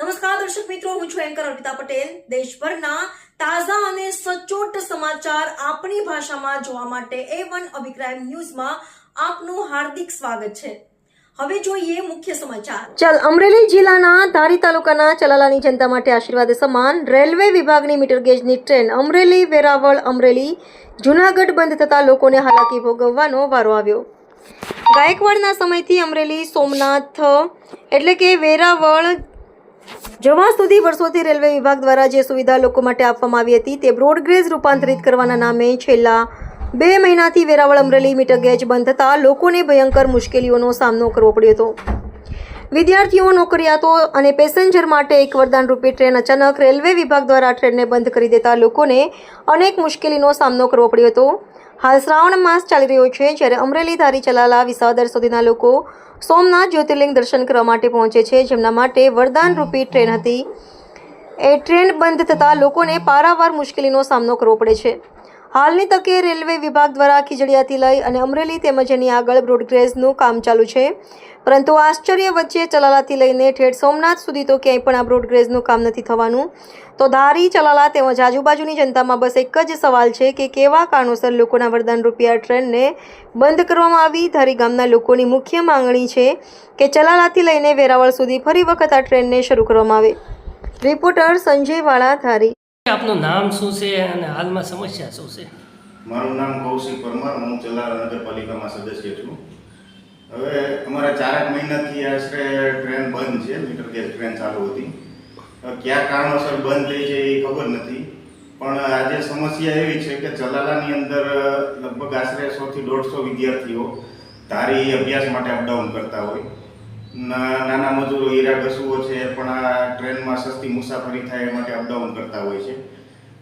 નમસ્કાર, દર્શક મિત્રો, હું છું એન્કર અર્પિતા પટેલ. દેશભરના તાજા અને સચોટ સમાચાર આપણી ભાષામાં જોવા માટે એ વન અભિપ્રાય ન્યૂઝમાં આપનું હાર્દિક સ્વાગત છે. હવે જોઈએ મુખ્ય સમાચાર. ચાલ, અમરેલી જિલ્લાના ધારી તાલુકાના ચલાલાની જનતા માટે આશીર્વાદ સમાન રેલવે વિભાગની મીટર ગેજની ટ્રેન અમરેલી, વેરાવળ, અમરેલી, જુનાગઢ બંધ થતા લોકોને હાલાકી ભોગવવાનો વારો આવ્યો. ગાયકવાડના સમયથી અમરેલી સોમનાથ, એટલે કે વેરાવળ જવા સુધી વર્ષોથી રેલવે વિભાગ દ્વારા જે સુવિધા લોકો માટે આપવામાં આવી હતી તે બ્રોડગ્રેજ રૂપાંતરિત કરવાના નામે છેલ્લા બે મહિનાથી વેરાવળ અમરેલી મીટર ગેજ બંધ થતાં લોકોને ભયંકર મુશ્કેલીઓનો સામનો કરવો પડ્યો હતો. વિદ્યાર્થીઓ, નોકરિયાતો અને પેસેન્જર માટે એક વરદાન રૂપે ટ્રેન અચાનક રેલવે વિભાગ દ્વારા ટ્રેનને બંધ કરી દેતા લોકોને અનેક મુશ્કેલીનો સામનો કરવો પડ્યો હતો. હાલ શ્રાવણ માસ ચાલી રહ્યો છે, જ્યારે અમરેલી ધારી ચલાલા વિસાવદર સુધીના લોકો સોમનાથ જ્યોતિર્લિંગ દર્શન કરવા માટે પહોંચે છે, જેમના માટે વરદાન રૂપી ટ્રેન હતી. એ ટ્રેન બંધ થતાં લોકોને પારાવાર મુશ્કેલીનો સામનો કરવો પડે છે. હાલની તકે રેલવે વિભાગ દ્વારા ખીજડીયાથી લઈ અને અમરેલી તેમજ એની આગળ બ્રોડગ્રેજનું કામ ચાલુ છે. પરંતુ આશ્ચર્ય વચ્ચે ચલાલાથી લઈને ઠેઠ સોમનાથ સુધી તો ક્યાંય પણ આ બ્રોડગ્રેજનું કામ નથી થવાનું. તો ધારી, ચલાલા તેમજ આજુબાજુની જનતામાં બસ એક જ સવાલ છે કે કેવા કારણોસર લોકોના વરદાન રૂપિયા ટ્રેનને બંધ કરવામાં આવી? ધારી, ગામના લોકોની મુખ્ય માંગણી છે કે ચલાલાથી લઈને વેરાવળ સુધી ફરી વખત આ ટ્રેનને શરૂ કરવામાં આવે. રિપોર્ટર સંજય વાળા, ધારી. આપનું નામ શું છે અને હાલમાં સમસ્યા શું છે? મારું નામ કૌશિક પરમાર, હું ચલાલા નગરપાલિકામાં સદસ્ય છું. હવે અમારા ચારેક મહિનાથી આશરે ટ્રેન બંધ છે, મીટર ગેસ ટ્રેન ચાલુ હતી. કયા કારણોસર બંધ થઈ છે એ ખબર નથી. પણ આજે સમસ્યા એવી છે કે ચલાલાની અંદર લગભગ આશરે સોથી દોઢસો વિદ્યાર્થીઓ ધારી અભ્યાસ માટે અપડાઉન કરતા હોય. નાના મજૂરો હીરા ઘસુઓ છે, પણ આ ટ્રેનમાં સસ્તી મુસાફરી થાય એ માટે અપડાઉન કરતા હોય છે.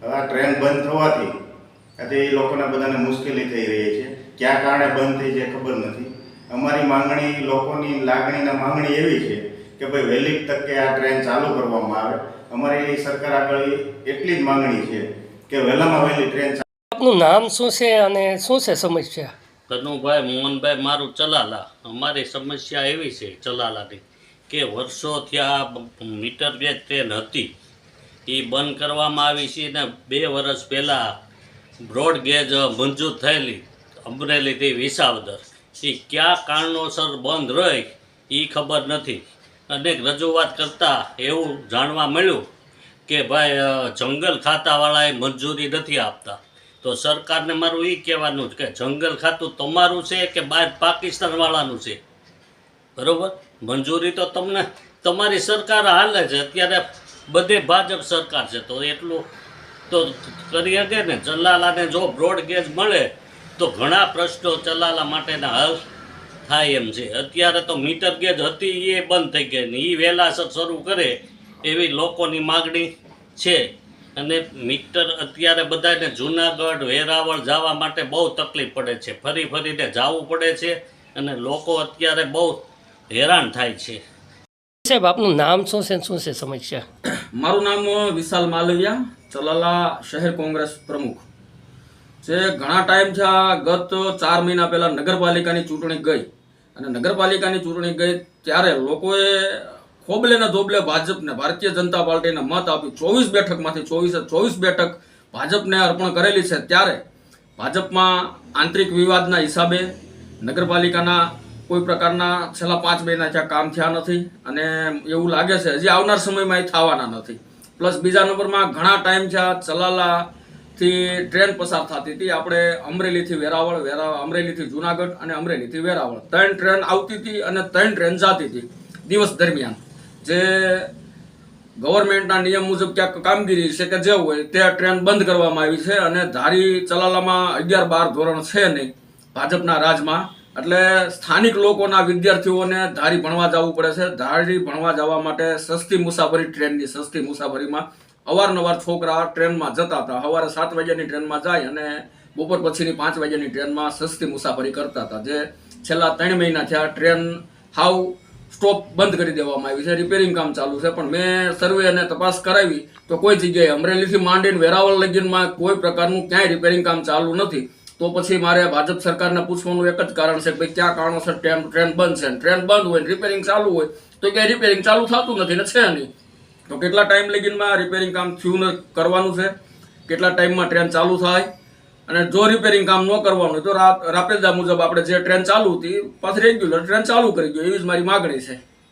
હવે આ ટ્રેન બંધ થવાથી આજે એ લોકોને બધાને મુશ્કેલી થઈ રહી છે. ક્યાં કારણે બંધ થઈ છે ખબર નથી. અમારી માંગણી, લોકોની લાગણીના માંગણી એવી છે કે ભાઈ વહેલી તકે આ ટ્રેન ચાલુ કરવામાં આવે. અમારી સરકાર આગળ એટલી જ માંગણી છે કે વહેલામાં વહેલી ટ્રેન આપનું નામ શું છે અને શું છે સમસ્યા? કનુભાઈ મોહનભાઈ, મારું ચલાલા. અમારી સમસ્યા એવી છે ચલાલાની કે વર્ષોથી આ મીટર બે ટ્રેન હતી. એ બંધ કરવામાં આવી છે ને બે વર્ષ પહેલાં બ્રોડગેજ મંજૂર થયેલી અમરેલીથી વિસાવદર. એ કયા કારણોસર બંધ રહી એ ખબર નથી. અનેક રજૂઆત કરતાં એવું જાણવા મળ્યું કે ભાઈ જંગલ ખાતાવાળાએ મંજૂરી નથી આપતા. તો સરકારને મારું એ કહેવાનું છે કે જંગલ ખાતું તમારું છે કે બહાર પાકિસ્તાનવાળાનું છે? બરાબર? મંજૂરી તો તમને, તમારી સરકાર હાલે છે. અત્યારે બધે ભાજપ સરકાર છે. તો એટલું તો કરી શકે ને? ચલાલાને જો બ્રોડગેજ મળે, તો ઘણા પ્રશ્નો ચલાલા માટેના હલ થાય એમ છે. અત્યારે તો મીટર ગેજ હતી એ બંધ થઈ ગઈ ને એ વહેલાસર શરૂ કરે એવી લોકોની માગણી છે. અને મીટર અત્યારે બધાને જુનાગઢ વેરાવળ જવા માટે બહુ તકલીફ પડે છે. ફરી ફરીને જવું પડે છે અને લોકો અત્યારે બહુ હેરાન થાય છે. સાહેબ આપનું નામ શું છે શું છે સમસ્યા? મારું નામ વિશાલ માલવિયા ચલાલા શહેર કોંગ્રેસ પ્રમુખ. જે ઘણા ટાઈમ છે આ ગત ચાર મહિના પહેલાં નગરપાલિકાની ચૂંટણી ગઈ. અને નગરપાલિકાની ચૂંટણી ગઈ ત્યારે લોકોએ ખોબલે ને ધોબલે ભાજપને ભારતીય જનતા પાર્ટીને મત આપી ચોવીસ બેઠકમાંથી ચોવીસે ચોવીસ બેઠક ભાજપને અર્પણ કરેલી છે ત્યારે ભાજપમાં આંતરિક વિવાદના હિસાબે નગરપાલિકાના કોઈ પ્રકારના છેલ્લા પાંચ મહિના ત્યાં કામ થયા નથી અને એવું લાગે છે, હજી આવનાર સમયમાં એ થવાના નથી. પ્લસ બીજા નંબરમાં ઘણા ટાઈમ થયા ચલાલાથી ટ્રેન પસાર થતી હતી. આપણે અમરેલીથી વેરાવળ, વેરા, અમરેલીથી જુનાગઢ અને અમરેલીથી વેરાવળ. ત્રણ ટ્રેન આવતી હતી અને ત્રણ ટ્રેન જતી હતી દિવસ દરમિયાન. જે ગવર્મેન્ટના નિયમ મુજબ ક્યાંક કામગીરી છે કે જે હોય તે ટ્રેન બંધ કરવામાં આવી છે અને ધારી ચલાલામાં અગિયાર બાર ધોરણ છે નહીં. ભાજપના રાજમાં. એટલે સ્થાનિક લોકોના વિદ્યાર્થીઓને ધારી ભણવા જવું પડે છે. ધારી ભણવા જવા માટે સસ્તી મુસાફરી ટ્રેનની સસ્તી મુસાફરીમાં અવારનવાર છોકરા ટ્રેનમાં જતા હતા. સવારે સાત વાગ્યાની ટ્રેનમાં જાય અને બપોર પછીની પાંચ વાગ્યાની ટ્રેનમાં સસ્તી મુસાફરી કરતા હતા. જે છેલ્લા ત્રણ મહિના થયા ટ્રેન હાવ સ્ટોપ બંધ કરી દેવામાં આવી છે. રિપેરિંગ કામ ચાલુ છે. પણ મેં સર્વે અને તપાસ કરાવી તો કોઈ જગ્યાએ અમરેલીથી માંડીને વેરાવળ લગીનમાં કોઈ પ્રકારનું ક્યાંય રિપેરિંગ કામ ચાલુ નથી. તો પછી મારે ભાજપ સરકારને પૂછવાનું એક જ કારણ છે ભાઈ ક્યાં કારણોસર ટ્રેન ટ્રેન બંધ છે. ટ્રેન બંધ હોય રિપેરિંગ ચાલુ હોય તો ક્યાંય રિપેરિંગ ચાલુ થતું નથી ને છે નહીં. તો કેટલા ટાઈમ લગીનમાં રિપેરિંગ કામ થયું કરવાનું છે? કેટલા ટાઈમમાં ટ્રેન ચાલુ થાય? અને જો રિપેરિંગ કામ ન કરવાનું તો રાપેલદા મુજબ આપણે જે ટ્રેન ચાલુ હતી, પાછી રેગ્યુલર ટ્રેન ચાલુ કરી દો એવી જ મારી માગણી છે.